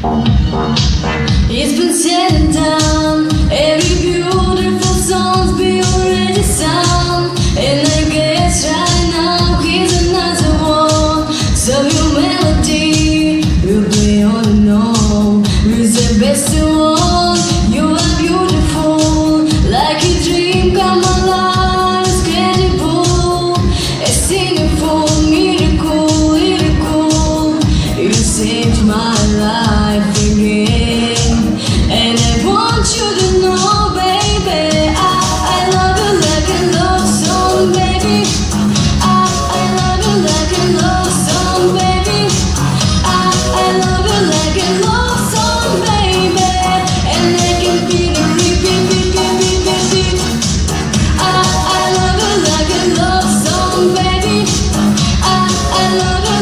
It's been said done. Every beautiful song's been already sung. And I guess right now here's another one. So your melody will play on and on. With the best one, you are beautiful. Like a dream come alive, it's credible. A singing miracle, miracle. You saved my life.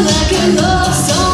like a love song